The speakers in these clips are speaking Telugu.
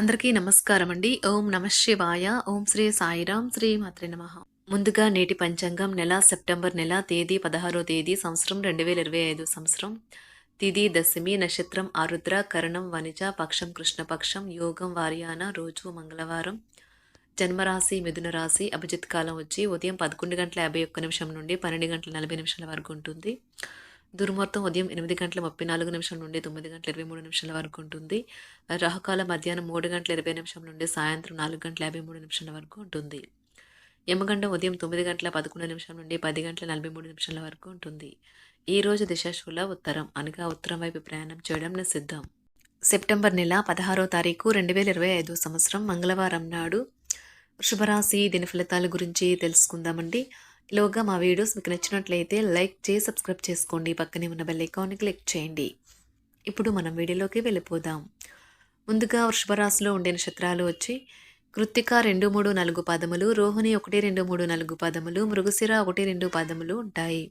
అందరికీ నమస్కారం అండి ఓం నమ శివాయ. ఓం శ్రీ సాయిరాం శ్రీ మాత్రి నమ. ముందుగా నేటి పంచాంగం నెల సెప్టెంబర్ నెల తేదీ పదహారో తేదీ సంవత్సరం రెండు వేల ఇరవై ఐదు సంవత్సరం. తిది దశమి నక్షత్రం ఆరుద్ర కరణం వనిజ పక్షం కృష్ణపక్షం యోగం వారియాన రోజు మంగళవారం. జన్మరాశి మిథున రాశి అభిజిత్ కాలం వచ్చి ఉదయం పదకొండు గంటల యాభై ఒక్క నిమిషం నుండి పన్నెండు గంటల నలభై నిమిషాల వరకు ఉంటుంది. దుర్మార్తం ఉదయం ఎనిమిది గంటల ముప్పై నాలుగు నిమిషం నుండి తొమ్మిది గంటల ఇరవై మూడు నిమిషాల వరకు ఉంటుంది. రాహుకాలం మధ్యాహ్నం మూడు గంటల ఇరవై నిమిషం నుండి సాయంత్రం నాలుగు గంటల యాభై మూడు నిమిషాల వరకు ఉంటుంది. యమగండం ఉదయం తొమ్మిది గంటల పదకొండు నిమిషం నుండి పది గంటల నలభై మూడు నిమిషాల వరకు ఉంటుంది. ఈ రోజు దిశాశూల ఉత్తరం అనగా ఉత్తరం వైపు ప్రయాణం చేయడం నిషిద్ధం. సెప్టెంబర్ నెల పదహారో తారీఖు రెండు వేల ఇరవై ఐదు సంవత్సరం మంగళవారం నాడు శుభరాశి దిన ఫలితాల గురించి తెలుసుకుందామండి. లోగా మా వీడియోస్ మీకు నచ్చినట్లయితే లైక్ చేసి సబ్స్క్రైబ్ చేసుకోండి. పక్కనే ఉన్న బెల్ ఐకాన్ని క్లిక్ చేయండి. ఇప్పుడు మనం వీడియోలోకి వెళ్ళిపోదాం. ముందుగా వృషభరాశిలో ఉండే నక్షత్రాలు వచ్చి కృత్తిక రెండు మూడు నాలుగు పదములు రోహిణి ఒకటి రెండు మూడు నాలుగు పదములు మృగశిర ఒకటి రెండు పదములు ఉంటాయి.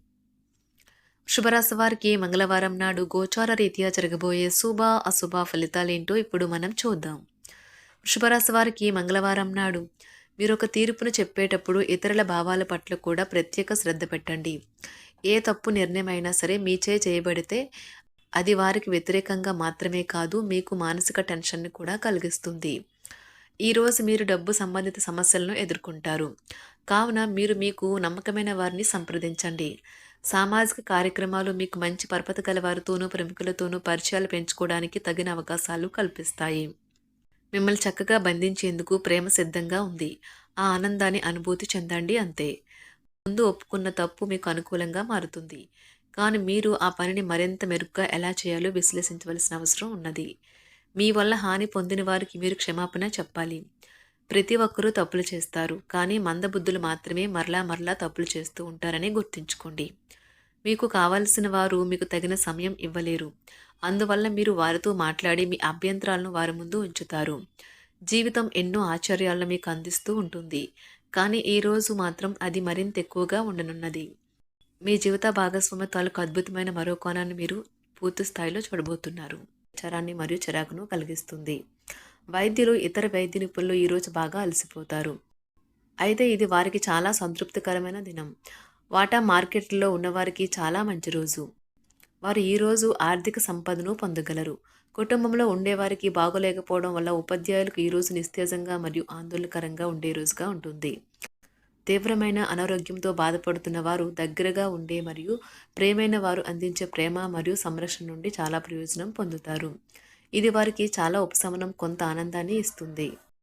వృషభరాశి వారికి మంగళవారం నాడు గోచార రీత్యా జరగబోయే శుభ అశుభ ఫలితాలేంటో ఇప్పుడు మనం చూద్దాం. వృషభరాశి వారికి మంగళవారం నాడు మీరు ఒక తీర్పును చెప్పేటప్పుడు ఇతరుల భావాల పట్ల కూడా ప్రత్యేక శ్రద్ధ పెట్టండి. ఏ తప్పు నిర్ణయం అయినా సరే మీచే చేయబడితే అది వారికి వ్యతిరేకంగా మాత్రమే కాదు మీకు మానసిక టెన్షన్ని కూడా కలిగిస్తుంది. ఈరోజు మీరు డబ్బు సంబంధిత సమస్యలను ఎదుర్కొంటారు. కావున మీరు మీకు నమ్మకమైన వారిని సంప్రదించండి. సామాజిక కార్యక్రమాలు మీకు మంచి పరపతి గల వారితోనూ ప్రముఖులతోనూ పరిచయాలు పెంచుకోవడానికి తగిన అవకాశాలు కల్పిస్తాయి. మిమ్మల్ని చక్కగా బంధించేందుకు ప్రేమ సిద్ధంగా ఉంది. ఆ ఆనందాన్ని అనుభూతి చెందండి అంతే. ముందు ఒప్పుకున్న తప్పు మీకు అనుకూలంగా మారుతుంది. కానీ మీరు ఆ పనిని మరింత మెరుగ్గా ఎలా చేయాలో విశ్లేషించవలసిన అవసరం ఉన్నది. మీ వల్ల హాని పొందిన వారికి మీరు క్షమాపణ చెప్పాలి. ప్రతి ఒక్కరూ తప్పులు చేస్తారు. కానీ మందబుద్ధులు మాత్రమే మరలా మరలా తప్పులు చేస్తూ ఉంటారని గుర్తుంచుకోండి. మీకు కావలసిన వారు మీకు తగిన సమయం ఇవ్వలేరు. అందువల్ల మీరు వారితో మాట్లాడి మీ అభ్యంతరాలను వారి ముందు ఉంచుతారు. జీవితం ఎన్నో ఆశ్చర్యాలను మీకు అందిస్తూ ఉంటుంది. కానీ ఈ రోజు మాత్రం అది మరింత ఎక్కువగా ఉండనున్నది. మీ జీవిత భాగస్వామి తాలూకు అద్భుతమైన మరో కోణాన్ని మీరు పూర్తి స్థాయిలో చూడబోతున్నారు. చరాన్ని మరియు చిరాకును కలిగిస్తుంది. వైద్యులు ఇతర వైద్య నిపుణులు ఈరోజు బాగా అలసిపోతారు. అయితే ఇది వారికి చాలా సంతృప్తికరమైన దినం. వాటా మార్కెట్లో ఉన్నవారికి చాలా మంచి రోజు. వారు ఈరోజు ఆర్థిక సంపదను పొందగలరు. కుటుంబంలో ఉండేవారికి బాగోలేకపోవడం వల్ల ఉపాధ్యాయులకు ఈరోజు నిస్తేజంగా మరియు ఆందోళనకరంగా ఉండే రోజుగా ఉంటుంది. తీవ్రమైన అనారోగ్యంతో బాధపడుతున్న వారు దగ్గరగా ఉండే మరియు ప్రేమైన వారు అందించే ప్రేమ మరియు సంరక్షణ నుండి చాలా ప్రయోజనం పొందుతారు. ఇది వారికి చాలా ఉపశమనం కొంత ఆనందాన్ని ఇస్తుంది.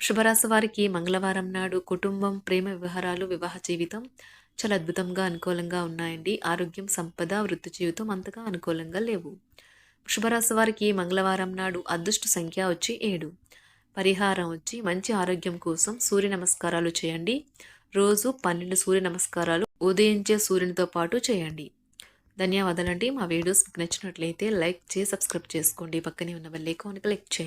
శుభరాశి వారికి మంగళవారం నాడు కుటుంబం ప్రేమ వ్యవహారాలు వివాహ జీవితం చాలా అద్భుతంగా అనుకూలంగా ఉన్నాయండి. ఆరోగ్యం సంపద వృత్తి జీవితం అంతగా అనుకూలంగా లేవు. శుభరాశి వారికి మంగళవారం నాడు అదృష్ట సంఖ్య వచ్చి ఏడు. పరిహారం వచ్చి మంచి ఆరోగ్యం కోసం సూర్య నమస్కారాలు చేయండి. రోజు పన్నెండు సూర్య నమస్కారాలు ఉదయించే సూర్యునితో పాటు చేయండి. ధన్యవాదాలండి. మా వీడియోస్ మీకు నచ్చినట్లయితే లైక్ చేసి సబ్స్క్రైబ్ చేసుకోండి. పక్కనే ఉన్న బెల్ ఐకాన్ క్లిక్ చేయండి.